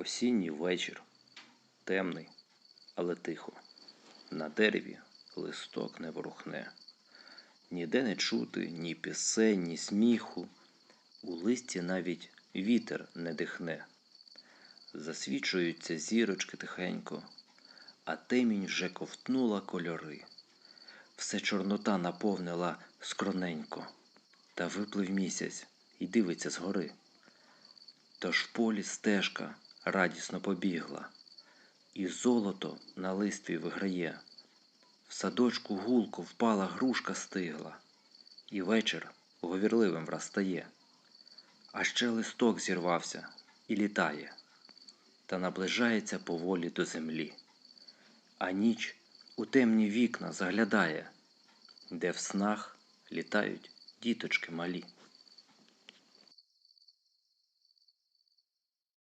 Осінній вечір, темний, але тихо. На дереві листок не ворухне. Ніде не чути ні пісень, ні сміху. У листі навіть вітер не дихне. Засвічуються зірочки тихенько, а темінь вже ковтнула кольори. Все чорнота наповнила скроненько, та виплив місяць і дивиться згори. Тож в полі стежка радісно побігла, і золото на листві виграє. В садочку гулко впала грушка стигла, і вечір говірливим врастає. А ще листок зірвався і літає, та наближається поволі до землі. А ніч у темні вікна заглядає, де в снах літають діточки малі.